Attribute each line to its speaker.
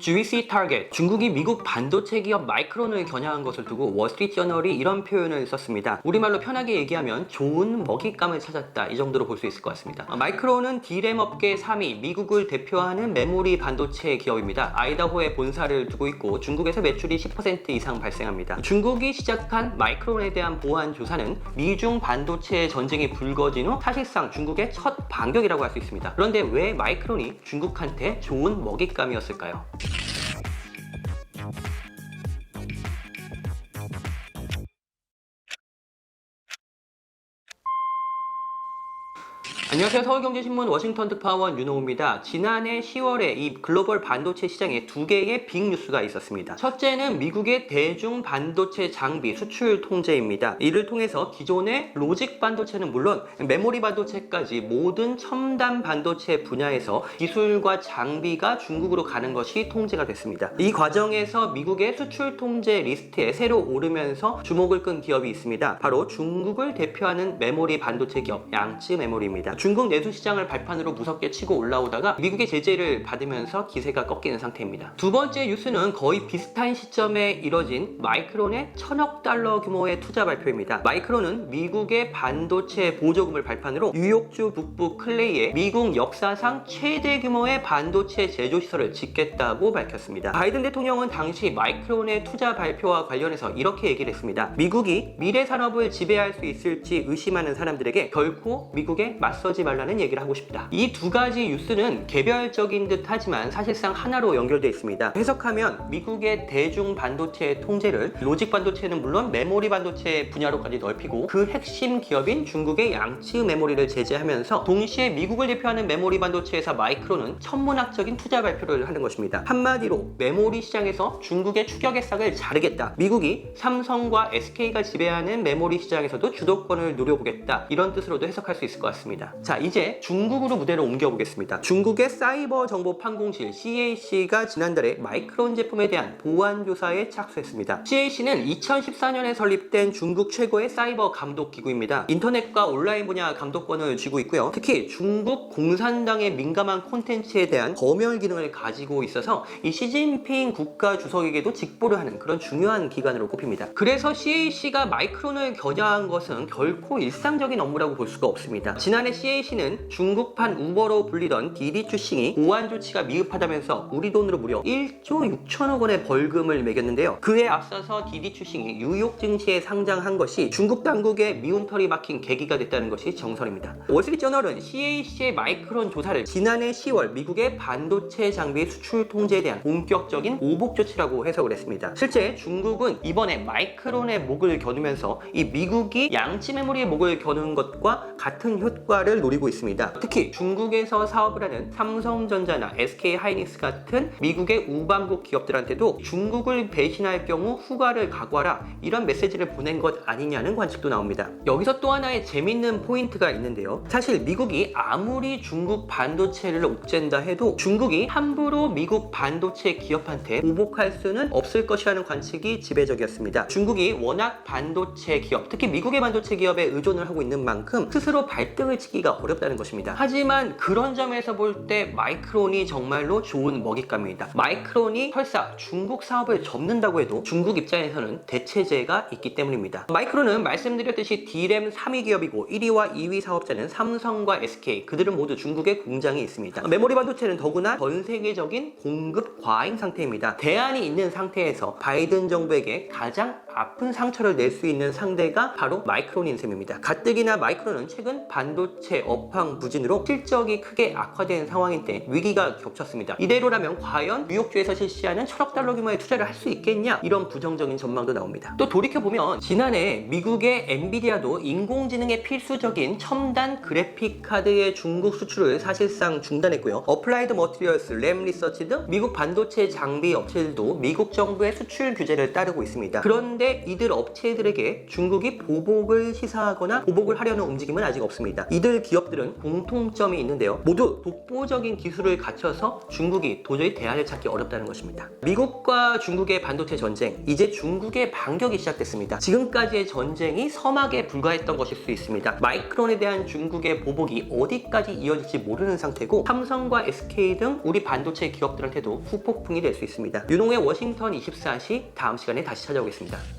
Speaker 1: GVC 타겟 중국이 미국 반도체 기업 마이크론을 겨냥한 것을 두고 월스트리트저널이 이런 표현을 썼습니다. 우리말로 편하게 얘기하면 좋은 먹잇감을 찾았다 이 정도로 볼 수 있을 것 같습니다. 아, 마이크론은 D램 업계 3위 미국을 대표하는 메모리 반도체 기업입니다. 아이다호에 본사를 두고 있고 중국에서 매출이 10% 이상 발생합니다. 중국이 시작한 마이크론에 대한 보안 조사는 미중 반도체 전쟁이 불거진 후 사실상 중국의 첫 반격이라고 할 수 있습니다. 그런데 왜 마이크론이 중국한테 좋은 먹잇감이었을까요? 안녕하세요. 서울경제신문 워싱턴 특파원 윤호입니다. 지난해 10월에 이 글로벌 반도체 시장에 두 개의 빅 뉴스가 있었습니다. 첫째는 미국의 대중 반도체 장비 수출 통제입니다. 이를 통해서 기존의 로직 반도체는 물론 메모리 반도체까지 모든 첨단 반도체 분야에서 기술과 장비가 중국으로 가는 것이 통제가 됐습니다. 이 과정에서 미국의 수출 통제 리스트에 새로 오르면서 주목을 끈 기업이 있습니다. 바로 중국을 대표하는 메모리 반도체 기업 양쯔 메모리입니다. 중국 내수 시장을 발판으로 무섭게 치고 올라오다가 미국의 제재를 받으면서 기세가 꺾이는 상태입니다. 두 번째 뉴스는 거의 비슷한 시점에 이뤄진 마이크론의 천억 달러 규모의 투자 발표입니다. 마이크론은 미국의 반도체 보조금을 발판으로 뉴욕주 북부 클레이에 미국 역사상 최대 규모의 반도체 제조 시설을 짓겠다고 밝혔습니다. 바이든 대통령은 당시 마이크론의 투자 발표와 관련해서 이렇게 얘기를 했습니다. 미국이 미래 산업을 지배할 수 있을지 의심하는 사람들에게 결코 미국에 맞서 지 말라는 얘기를 하고 싶다. 이 두 가지 뉴스는 개별적인 듯 하지만 사실상 하나로 연결되어 있습니다. 해석하면 미국의 대중 반도체 통제를 로직 반도체는 물론 메모리 반도체 분야로까지 넓히고 그 핵심 기업인 중국의 양츠 메모리를 제재하면서 동시에 미국을 대표하는 메모리 반도체 회사 마이크론은 천문학적인 투자 발표를 하는 것입니다. 한마디로 메모리 시장에서 중국의 추격의 싹을 자르겠다. 미국이 삼성과 SK가 지배하는 메모리 시장에서도 주도권을 노려보겠다. 이런 뜻으로도 해석할 수 있을 것 같습니다. 자, 이제 중국으로 무대를 옮겨보겠습니다. 중국의 사이버 정보 판공실 CAC가 지난달에 마이크론 제품에 대한 보안 조사에 착수했습니다. CAC는 2014년에 설립된 중국 최고의 사이버 감독 기구입니다. 인터넷과 온라인 분야 감독권을 쥐고 있고요. 특히 중국 공산당의 민감한 콘텐츠에 대한 검열 기능을 가지고 있어서 이 시진핑 국가 주석에게도 직보를 하는 그런 중요한 기관으로 꼽힙니다. 그래서 CAC가 마이크론을 겨냥한 것은 결코 일상적인 업무라고 볼 수가 없습니다. 지난해 CAC는 중국판 우버로 불리던 디디 추싱이 보안 조치가 미흡하다면서 우리 돈으로 무려 1조 6천억 원의 벌금을 매겼는데요. 그에 앞서서 디디 추싱이 뉴욕 증시에 상장한 것이 중국 당국의 미운털이 막힌 계기가 됐다는 것이 정설입니다. 월스트리트저널은 CAC의 마이크론 조사를 지난해 10월 미국의 반도체 장비 수출 통제에 대한 본격적인 오복 조치라고 해석을 했습니다. 실제 중국은 이번에 마이크론의 목을 겨누면서 이 미국이 양치 메모리의 목을 겨눈 것과 같은 효과를 노리고 있습니다. 특히 중국에서 사업을 하는 삼성전자나 SK 하이닉스 같은 미국의 우방국 기업들한테도 중국을 배신할 경우 후과를 각오하라 이런 메시지를 보낸 것 아니냐는 관측도 나옵니다. 여기서 또 하나의 재밌는 포인트가 있는데요. 사실 미국이 아무리 중국 반도체를 옥죄다 해도 중국이 함부로 미국 반도체 기업한테 보복할 수는 없을 것이라는 관측이 지배적이었습니다. 중국이 워낙 반도체 기업, 특히 미국의 반도체 기업에 의존을 하고 있는 만큼 스스로 발등을 치기가 어렵다는 것입니다. 하지만 그런 점에서 볼 때 마이크론이 정말로 좋은 먹잇감입니다. 마이크론이 설사 중국 사업을 접는다고 해도 중국 입장에서는 대체제가 있기 때문입니다. 마이크론은 말씀드렸듯이 D램 3위 기업이고 1위와 2위 사업자는 삼성과 SK 그들은 모두 중국에 공장이 있습니다. 메모리 반도체는 더구나 전 세계적인 공급 과잉 상태입니다. 대안이 있는 상태에서 바이든 정부에게 가장 아픈 상처를 낼 수 있는 상대가 바로 마이크론인 셈입니다. 가뜩이나 마이크론은 최근 반도체 업황 부진으로 실적이 크게 악화된 상황인데 위기가 겹쳤습니다. 이대로라면 과연 뉴욕주에서 실시하는 천억 달러 규모의 투자를 할 수 있겠냐 이런 부정적인 전망도 나옵니다. 또 돌이켜보면 지난해 미국의 엔비디아도 인공지능의 필수적인 첨단 그래픽 카드의 중국 수출을 사실상 중단했고요. 어플라이드 머티리얼스, 램 리서치 등 미국 반도체 장비 업체들도 미국 정부의 수출 규제를 따르고 있습니다. 그런데 현재 이들 업체들에게 중국이 보복을 시사하거나 보복을 하려는 움직임은 아직 없습니다. 이들 기업들은 공통점이 있는데요. 모두 독보적인 기술을 갖춰서 중국이 도저히 대안을 찾기 어렵다는 것입니다. 미국과 중국의 반도체 전쟁, 이제 중국의 반격이 시작됐습니다. 지금까지의 전쟁이 서막에 불과했던 것일 수 있습니다. 마이크론에 대한 중국의 보복이 어디까지 이어질지 모르는 상태고 삼성과 SK 등 우리 반도체 기업들한테도 후폭풍이 될 수 있습니다. 윤홍의 워싱턴 24시 다음 시간에 다시 찾아오겠습니다.